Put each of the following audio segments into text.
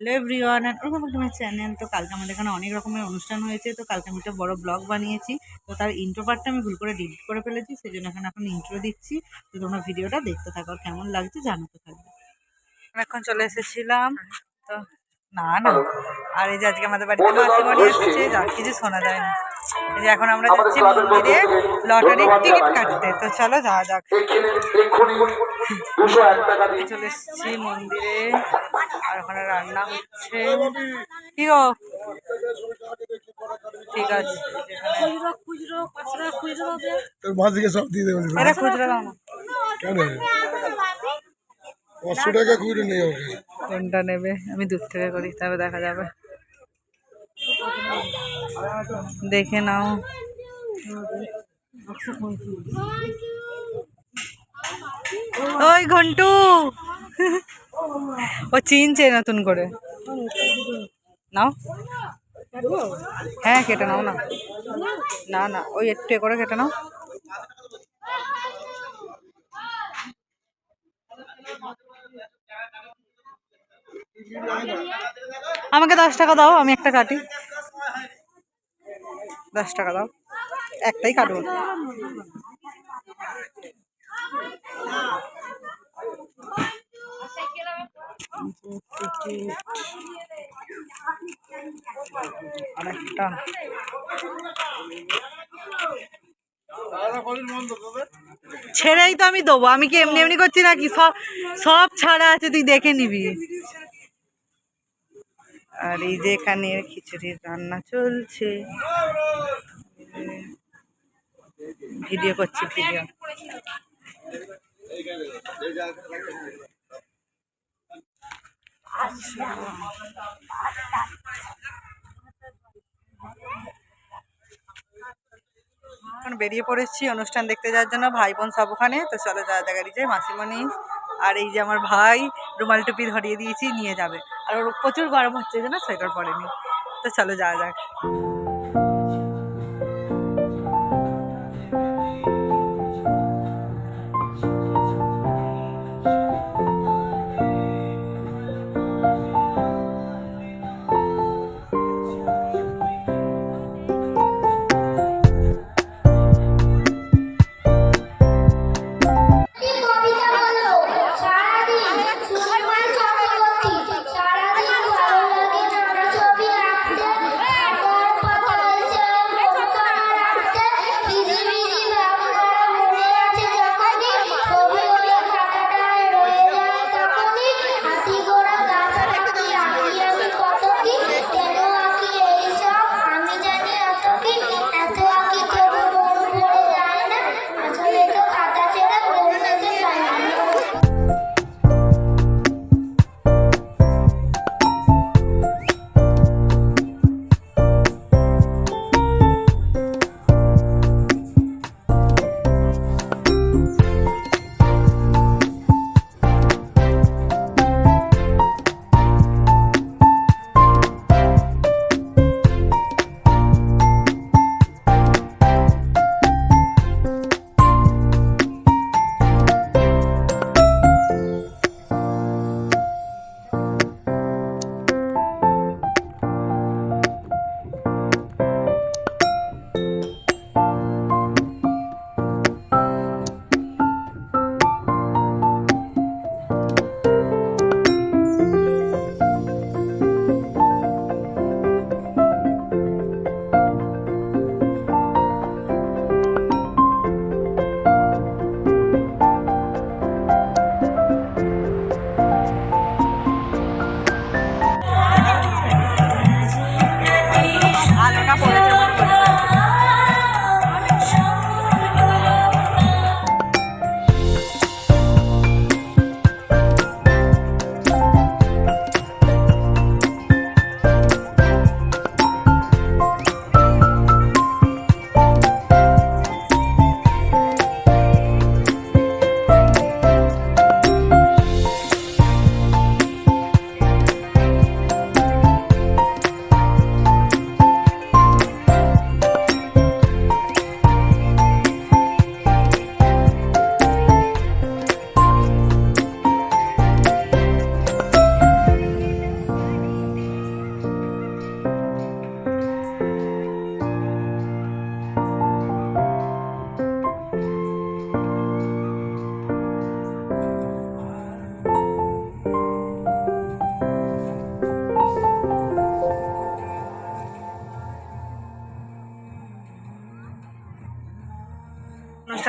Hello everyone আর ওরকম একটা channel. তো কালকে আমাদের এখানে অনেক রকমের অনুষ্ঠান হয়েছে। তো কালকে আমি একটা বড় ব্লগ বানিয়েছি। তো তার ইন্ট্রো পার্টটা আমি ভুল করে ডিলিট করে ফেলেছি সেই জন্য এখানে এখন ইন্ট্রো দিচ্ছি। তো তোমরা ভিডিওটা দেখতে থাকো কেমন লাগছে জানতে থাকবে। আমি এখন চলে এসেছিলাম। তো না না। আর এই যে আজকে আমাদের বাড়িতে মাসি বাড়ি এসেছে যা কিছু শোনা যায় না। এই যে এখন আমরা যাচ্ছি মন্দিরে লটারির টিকিট কাটতে। তো চলো যাওয়া যাক। চলে এসেছি মন্দিরে। আর ওখানে রান্না হচ্ছে। কি গো? ঠিক আছে। এটা খুচরো দাও না। পাঁচশো টাকা খুঁজে নেই কোনটা নেবে? আমি দূর থেকে করি তবে দেখা যাবে। দেখে নাও। ওই ঘন্টু। ও চিনছে নতুন করে। নাও। হ্যাঁ কেটে নাও না। না না, ওই একটু করে কেটে নাও। আমাকে দশ টাকা দাও, আমি একটা কাটি। দশ টাকা দাও একটাই কাটবো ছেড়েই তো আমি দেবো। আমি কি এমনি এমনি করছি নাকি? সব সব ছাড়া আছে, তুই দেখে নিবি। আর এই যে এখানে খিচুড়ির রান্না চলছে। ভিডিও করছি, ভিডিও। এখন বেরিয়ে পড়েছি অনুষ্ঠান দেখতে যাওয়ার জন্য ভাই বোন সব ওখানে। তো চলো যা জায়গায় যে মাসিমণি আর এই যে আমার ভাই রুমাল টুপি ধরিয়ে দিয়েছি, নিয়ে যাবে। আর ওর প্রচুর গরম হচ্ছে যে না সোয়েটার পরেনি। তো চলো যাওয়া যাক।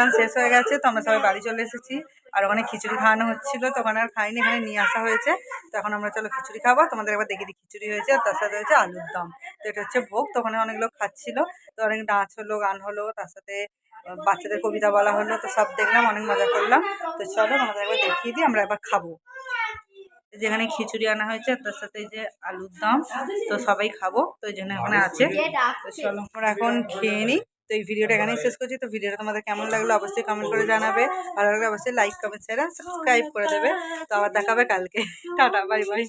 অনুষ্ঠান শেষ হয়ে গেছে তো আমরা সবাই বাড়ি চলে এসেছি। আর ওখানে খিচুড়ি খাওয়ানো হচ্ছিল তো ওখানে আর খাইনি এখানে নিয়ে আসা হয়েছে। তো এখন আমরা চলো খিচুড়ি খাব। তোমাদের একবার দেখে দিই খিচুড়ি হয়েছে আর তার সাথে হয়েছে আলুর দম। তো এটা হচ্ছে ভোগ তো ওখানে অনেক লোক খাচ্ছিল। তো অনেক নাচ হলো গান হলো তার সাথে বাচ্চাদের কবিতা বলা হলো তো সব দেখলাম অনেক মজা করলাম। তো চলো তোমাদের একবার দেখিয়ে দিই আমরা একবার খাব। যেখানে খিচুড়ি আনা হয়েছে তার সাথে যে আলুর দম তো সবাই খাব তো এই জন্য এখানে আছে। তো চলো আমরা এখন খেয়ে নিই তো এই ভিডিওটা এখানেই শেষ করছি। তো ভিডিওটা তোমাদের কেমন লাগল অবশ্যই কমেন্ট করে জানাবে। ভালো লাগলে অবশ্যই লাইক কমেন্ট শেয়ার সাবস্ক্রাইব করে দেবে। তো আবার দেখাবে কালকে। Tata bye bye